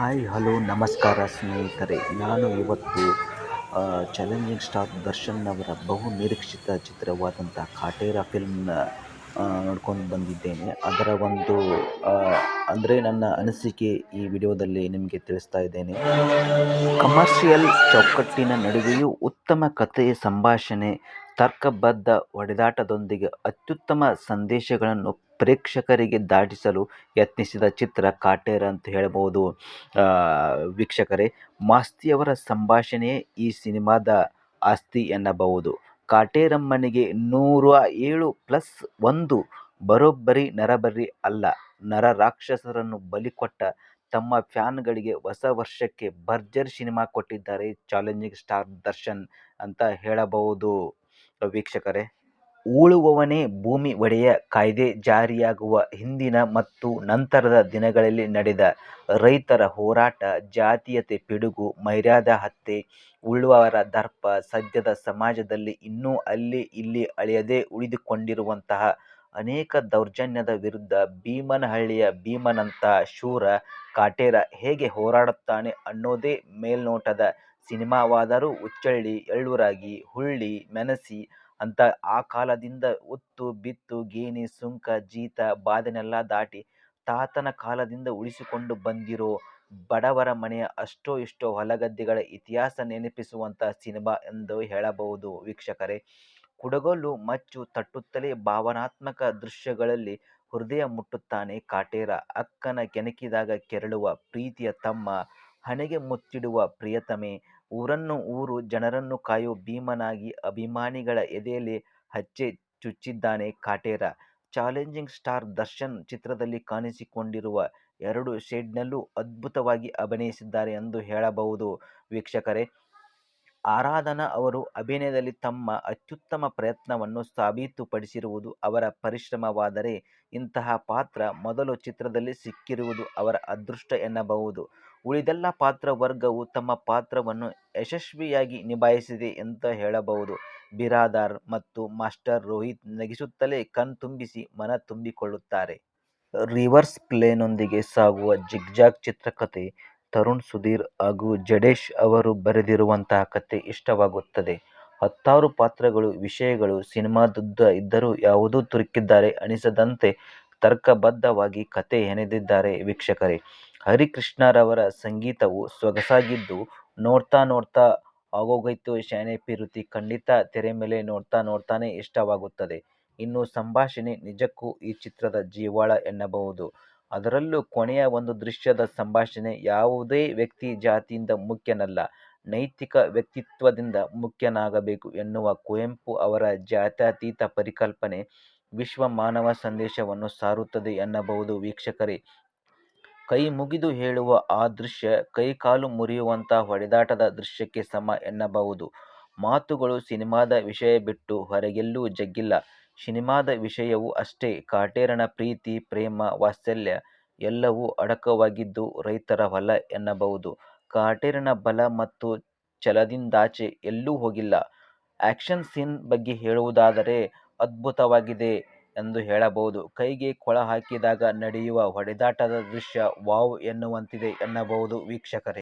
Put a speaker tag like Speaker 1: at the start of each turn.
Speaker 1: Hi, hello, ನಮಸ್ಕಾರ ಸ್ನೇಹಿತರೆ. ನಾನು ಇವತ್ತು ಚಾಲೆಂಜಿಂಗ್ ಸ್ಟಾರ್ ದರ್ಶನ್ ಅವರ ಬಹು ನಿರೀಕ್ಷಿತ ಚಿತ್ರವಾದಂಥ ಕಾಟೇರ ಫಿಲ್ಮ್ನ ನೋಡ್ಕೊಂಡು ಬಂದಿದ್ದೇನೆ. ಅದರ ಒಂದು ಅಂದರೆ ನನ್ನ ಅನಿಸಿಕೆ ಈ ವಿಡಿಯೋದಲ್ಲಿ ನಿಮಗೆ ತಿಳಿಸ್ತಾ ಇದ್ದೇನೆ. ಕಮರ್ಷಿಯಲ್ ಚೌಕಟ್ಟಿನ ನಡುವೆಯೂ ಉತ್ತಮ ಕಥೆ, ಸಂಭಾಷಣೆ, ತರ್ಕಬದ್ಧ ಒಡೆದಾಟದೊಂದಿಗೆ ಅತ್ಯುತ್ತಮ ಸಂದೇಶಗಳನ್ನು ಪ್ರೇಕ್ಷಕರಿಗೆ ದಾಟಿಸಲು ಯತ್ನಿಸಿದ ಚಿತ್ರ ಕಾಟೇರ ಅಂತ ಹೇಳಬಹುದು ವೀಕ್ಷಕರೇ, ಮಾಸ್ತಿಯವರ ಸಂಭಾಷಣೆಯೇ ಈ ಸಿನಿಮಾದ ಆಸ್ತಿ ಎನ್ನಬಹುದು. ಕಾಟೇರಮ್ಮನಿಗೆ ನೂರ ಏಳು ಪ್ಲಸ್ ಒಂದು ಬರೋಬ್ಬರಿ ನರಬರಿ ಅಲ್ಲ. ನರ ರಾಕ್ಷಸರನ್ನು ಬಲಿ ಕೊಟ್ಟ ತಮ್ಮ ಫ್ಯಾನ್ಗಳಿಗೆ ಹೊಸ ವರ್ಷಕ್ಕೆ ಭರ್ಜರಿ ಸಿನಿಮಾ ಕೊಟ್ಟಿದ್ದಾರೆ ಚಾಲೆಂಜಿಂಗ್ ಸ್ಟಾರ್ ದರ್ಶನ್ ಅಂತ ಹೇಳಬಹುದು. ವೀಕ್ಷಕರೇ ಉಳುವವನೇ ಭೂಮಿ ಒಡೆಯ ಕಾಯ್ದೆ ಜಾರಿಯಾಗುವ ಹಿಂದಿನ ಮತ್ತು ನಂತರದ ದಿನಗಳಲ್ಲಿ ನಡೆದ ರೈತರ ಹೋರಾಟ, ಜಾತೀಯತೆ ಪಿಡುಗು, ಮೈರಾದ ಹತ್ಯೆ, ಉಳುವವರ ದರ್ಪ ಸದ್ಯದ ಸಮಾಜದಲ್ಲಿ ಇನ್ನೂ ಅಲ್ಲಿ ಇಲ್ಲಿ ಅಳೆಯದೆ ಉಳಿದುಕೊಂಡಿರುವಂತಹ ಅನೇಕ ದೌರ್ಜನ್ಯದ ವಿರುದ್ಧ ಭೀಮನಹಳ್ಳಿಯ ಭೀಮನಂತಹ ಶೂರ ಕಾಟೇರ ಹೇಗೆ ಹೋರಾಡುತ್ತಾನೆ ಅನ್ನೋದೇ ಮೇಲ್ನೋಟದ ಸಿನಿಮಾವಾದರೂ, ಉಚ್ಚಳ್ಳಿ, ಎಳ್ಳುರಾಗಿ, ಹುಳ್ಳಿ, ಮೆಣಸಿ ಅಂತ ಆ ಕಾಲದಿಂದ ಉತ್ತು ಬಿತ್ತು, ಗೇಣಿ, ಸುಂಕ, ಜೀತ ಬಾದನೆಲ್ಲ ದಾಟಿ ತಾತನ ಕಾಲದಿಂದ ಉಳಿಸಿಕೊಂಡು ಬಂದಿರೋ ಬಡವರ ಮನೆಯ ಅಷ್ಟೋ ಇಷ್ಟೋ ಹೊಲಗದ್ದೆಗಳ ಇತಿಹಾಸ ನೆನಪಿಸುವಂಥ ಸಿನಿಮಾ ಎಂದು ಹೇಳಬಹುದು ವೀಕ್ಷಕರೇ. ಕುಡಗೋಲು ಮಚ್ಚು ತಟ್ಟುತ್ತಲೇ ಭಾವನಾತ್ಮಕ ದೃಶ್ಯಗಳಲ್ಲಿ ಹೃದಯ ಮುಟ್ಟುತ್ತಾನೆ ಕಾಟೇರ. ಅಕ್ಕನ ಕೆಣಕಿದಾಗ ಕೆರಳುವ ಪ್ರೀತಿಯ ತಮ್ಮ ಹಣೆಗೆ ಮುತ್ತಿಡುವ ಪ್ರಿಯತಮೆ, ಊರನ್ನು ಊರು ಜನರನ್ನು ಕಾಯೋ ಭೀಮನಾಗಿ ಅಭಿಮಾನಿಗಳ ಎದೆಯಲ್ಲಿ ಹಚ್ಚೆ ಚುಚ್ಚಿದ್ದಾನೆ ಕಾಟೇರ. ಚಾಲೆಂಜಿಂಗ್ ಸ್ಟಾರ್ ದರ್ಶನ್ ಚಿತ್ರದಲ್ಲಿ ಕಾಣಿಸಿಕೊಂಡಿರುವ ಎರಡು ಶೇಡ್ನಲ್ಲೂ ಅದ್ಭುತವಾಗಿ ಅಭಿನಯಿಸಿದ್ದಾರೆ ಎಂದು ಹೇಳಬಹುದು. ವೀಕ್ಷಕರೇ ಆರಾಧನಾ ಅವರು ಅಭಿನಯದಲ್ಲಿ ತಮ್ಮ ಅತ್ಯುತ್ತಮ ಪ್ರಯತ್ನವನ್ನು ಸಾಬೀತುಪಡಿಸಿರುವುದು ಅವರ ಪರಿಶ್ರಮವಾದರೆ ಇಂತಹ ಪಾತ್ರ ಮೊದಲು ಚಿತ್ರದಲ್ಲಿ ಸಿಕ್ಕಿರುವುದು ಅವರ ಅದೃಷ್ಟ ಎನ್ನಬಹುದು. ಉಳಿದೆಲ್ಲ ಪಾತ್ರ ವರ್ಗವು ತಮ್ಮ ಪಾತ್ರವನ್ನು ಯಶಸ್ವಿಯಾಗಿ ನಿಭಾಯಿಸಿದೆ ಅಂತ ಹೇಳಬಹುದು. ಬಿರಾದಾರ್ ಮತ್ತು ಮಾಸ್ಟರ್ ರೋಹಿತ್ ನಗಿಸುತ್ತಲೇ ಕಣ್ತುಂಬಿಸಿ ಮನ ತುಂಬಿಕೊಳ್ಳುತ್ತಾರೆ. ರಿವರ್ಸ್ ಪ್ಲೇನೊಂದಿಗೆ ಸಾಗುವ ಜಿಗ್ಜಾಗ್ ಚಿತ್ರಕಥೆ ತರುಣ್ ಸುಧೀರ್ ಹಾಗೂ ಜಡೇಶ್ ಅವರು ಬರೆದಿರುವಂತಹ ಕಥೆ ಇಷ್ಟವಾಗುತ್ತದೆ. ಹತ್ತಾರು ಪಾತ್ರಗಳು, ವಿಷಯಗಳು, ಸಿನಿಮಾದುದ್ದ ಇದ್ದರೂ ಯಾವುದೂ ತುರುಕಿದ್ದಾರೆ ಅನಿಸದಂತೆ ತರ್ಕಬದ್ಧವಾಗಿ ಕಥೆ ಹೆಣೆದಿದ್ದಾರೆ ವೀಕ್ಷಕರೇ. ಹರಿಕೃಷ್ಣರವರ ಸಂಗೀತವು ಸೊಗಸಾಗಿದ್ದು ನೋಡ್ತಾ ನೋಡ್ತಾ ಆಗೋಗೈತೋ ಶಾನೆ ಪಿರುತಿ ಖಂಡಿತ ತೆರೆ ಮೇಲೆ ನೋಡ್ತಾ ನೋಡ್ತಾನೆ ಇಷ್ಟವಾಗುತ್ತದೆ. ಇನ್ನು ಸಂಭಾಷಣೆ ನಿಜಕ್ಕೂ ಈ ಚಿತ್ರದ ಜೀವಾಳ ಎನ್ನಬಹುದು. ಅದರಲ್ಲೂ ಕೊನೆಯ ಒಂದು ದೃಶ್ಯದ ಸಂಭಾಷಣೆ ಯಾವುದೇ ವ್ಯಕ್ತಿ ಜಾತಿಯಿಂದ ಮುಖ್ಯನಲ್ಲ, ನೈತಿಕ ವ್ಯಕ್ತಿತ್ವದಿಂದ ಮುಖ್ಯನಾಗಬೇಕು ಎನ್ನುವ ಕುವೆಂಪು ಅವರ ಜಾತ್ಯತೀತ ಪರಿಕಲ್ಪನೆ ವಿಶ್ವ ಮಾನವ ಸಂದೇಶವನ್ನು ಸಾರುತ್ತದೆ ಎನ್ನಬಹುದು ವೀಕ್ಷಕರೇ. ಕೈ ಮುಗಿದು ಹೇಳುವ ಆ ದೃಶ್ಯ ಕೈಕಾಲು ಮುರಿಯುವಂಥ ಹೊಡೆದಾಟದ ದೃಶ್ಯಕ್ಕೆ ಸಮ ಎನ್ನಬಹುದು. ಮಾತುಗಳು ಸಿನಿಮಾದ ವಿಷಯ ಬಿಟ್ಟು ಹೊರಗೆಲ್ಲೂ ಜಗ್ಗಿಲ್ಲ. ಸಿನಿಮಾದ ವಿಷಯವೂ ಅಷ್ಟೇ. ಕಾಟೇರನ ಪ್ರೀತಿ, ಪ್ರೇಮ, ವಾತ್ಸಲ್ಯ ಎಲ್ಲವೂ ಅಡಕವಾಗಿದ್ದು ರೈತರ ಹೊಲ ಎನ್ನಬಹುದು. ಕಾಟೇರನ ಬಲ ಮತ್ತು ಛಲದಿಂದಾಚೆ ಎಲ್ಲೂ ಹೋಗಿಲ್ಲ. ಆ್ಯಕ್ಷನ್ ಸೀನ್ ಬಗ್ಗೆ ಹೇಳುವುದಾದರೆ ಅದ್ಭುತವಾಗಿದೆ ಎಂದು ಹೇಳಬಹುದು. ಕೈಗೆ ಕೊಳ ಹಾಕಿದಾಗ ನಡೆಯುವ ಹೊಡೆದಾಟದ ದೃಶ್ಯ ವಾವ್ ಎನ್ನುವಂತಿದೆ ಎನ್ನಬಹುದು ವೀಕ್ಷಕರೇ.